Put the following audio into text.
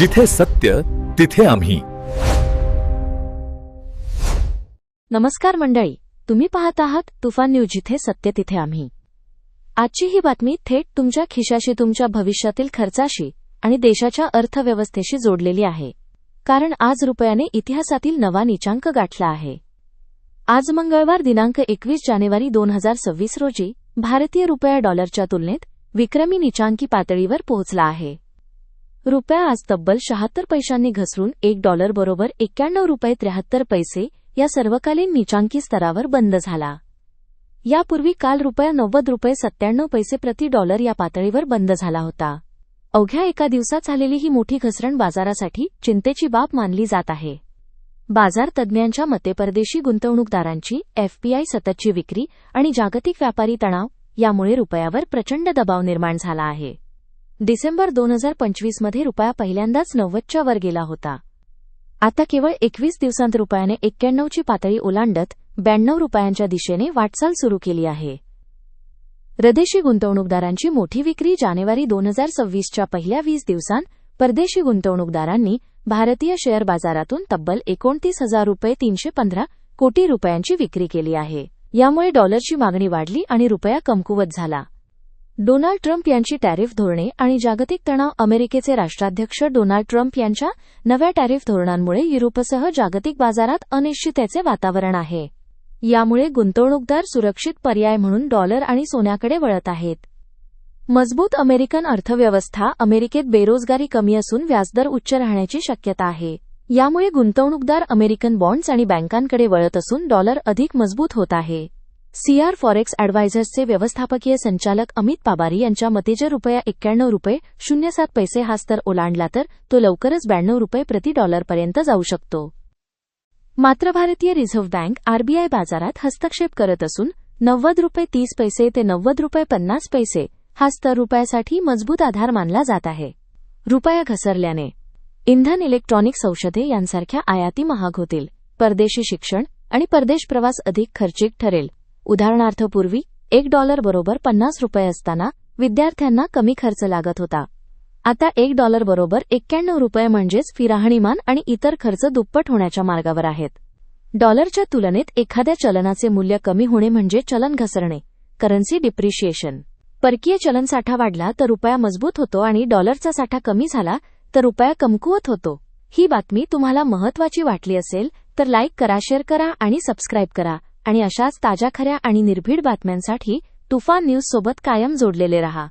जिथे सत्य तिथे आम्ही. नमस्कार मंडळी तुम्ही पाहत आहात तुफान न्यूज जिथे सत्य तिथे आम्ही. आजची ही बातमी थेट तुमच्या खिशाशी तुमच्या भविष्यातील खर्चाशी आणि देशाच्या अर्थव्यवस्थेशी जोडलेली आहे. कारण आज रुपयाने इतिहासातील नवा नीचांक गाठला आहे. आज मंगळवार दिनांक एकवीस जानेवारी दोन हजार सव्वीस रोजी भारतीय रुपया डॉलरच्या तुलनेत विक्रमी निचांकी पातळीवर पोहोचला आहे. रुपया आज तब्बल शहात्तर पैशांनी घसरून एक डॉलर बरोबर एक्क्याण्णव रुपये त्र्याहत्तर पैसे या सर्वकालीन निचांकी स्तरावर बंद झाला. यापूर्वी काल रुपया नव्वद रुपये सत्त्याण्णव पैसे प्रति डॉलर या पातळीवर बंद झाला होता. अवघ्या एका दिवसात झालेली ही मोठी घसरण बाजारासाठी चिंतेची बाब मानली जात आहे. बाजार तज्ज्ञांच्या मते परदेशी गुंतवणूकदारांची एफपीआय सततची विक्री आणि जागतिक व्यापारी तणाव यामुळे रुपयावर प्रचंड दबाव निर्माण झाला आहे. डिसेंबर दोन हजार पंचवीसमध्ये रुपया पहिल्यांदाच नव्वदच्या वर गेला होता. आता केवळ एकवीस दिवसांत रुपयाने एक्क्याण्णवची पातळी ओलांडत ब्याण्णव रुपयांच्या दिशेने वाटचाल सुरू केली आहे. परदेशी गुंतवणूकदारांची मोठी विक्री जानेवारी दोन हजार सव्वीसच्या पहिल्या वीस दिवसांत परदेशी गुंतवणूकदारांनी भारतीय शेअर बाजारातून तब्बल एकोणतीस हजार रुपये तीनशे पंधरा कोटी रुपयांची विक्री केली आहे. यामुळे डॉलरची मागणी वाढली आणि रुपया कमकुवत झाला. डोनाल्ड ट्रम्प यांची टॅरिफ धोरणे आणि जागतिक तणाव अमेरिकेचे राष्ट्राध्यक्ष डोनाल्ड ट्रम्प यांच्या नव्या टॅरिफ धोरणांमुळे युरोपसह जागतिक बाजारात अनिश्चिततेचे वातावरण आहे. यामुळे गुंतवणूकदार सुरक्षित पर्याय म्हणून डॉलर आणि सोन्याकडे वळत आहेत. मजबूत अमेरिकन अर्थव्यवस्था अमेरिकेत बेरोजगारी कमी असून व्याजदर उच्च राहण्याची शक्यता आहे. यामुळे गुंतवणूकदार अमेरिकन बॉन्ड्स आणि बँकांकडे वळत असून डॉलर अधिक मजबूत होत आहे. सीआर फॉरेक्स अॅडवायझर्सचे व्यवस्थापकीय संचालक अमित पाबारी यांच्या मते जर रुपया एक्क्याण्णव रुपये शून्य सात पैसे हा स्तर ओलांडला तर तो लवकरच ब्याण्णव रुपये प्रति डॉलरपर्यंत जाऊ शकतो. मात्र भारतीय रिझर्व्ह बँक आरबीआय बाजारात हस्तक्षेप करत असून नव्वद रुपये तीस पैसे ते नव्वद रुपये पन्नास पैसे हा स्तर रुपयासाठी मजबूत आधार मानला जात आहे. रुपया घसरल्याने इंधन इलेक्ट्रॉनिक्स औषधे यांसारख्या आयाती महाग होतील. परदेशी शिक्षण आणि परदेश प्रवास अधिक खर्चिक ठरेल. उदाहरणार्थ पूर्वी एक डॉलर बरोबर पन्नास रुपये असताना विद्यार्थ्यांना कमी खर्च लागत होता. आता एक डॉलर बरोबर एक्क्याण्णव रुपये म्हणजेच फिराहणीमान आणि इतर खर्च दुप्पट होण्याच्या मार्गावर आहेत. डॉलरच्या तुलनेत एखाद्या चलनाचे मूल्य कमी होणे म्हणजे चलन घसरणे करन्सी डिप्रिशिएशन परकीय चलन साठा वाढला तर रुपया मजबूत होतो आणि डॉलरचा साठा कमी झाला तर रुपया कमकुवत होतो. ही बातमी तुम्हाला महत्वाची वाटली असेल तर लाईक करा शेअर करा आणि सबस्क्राईब करा. आणि अशाच ताज्या खऱ्या आणि निर्भीड बातम्यांसाठी तुफान न्यूज सोबत कायम जोडलेले रहा.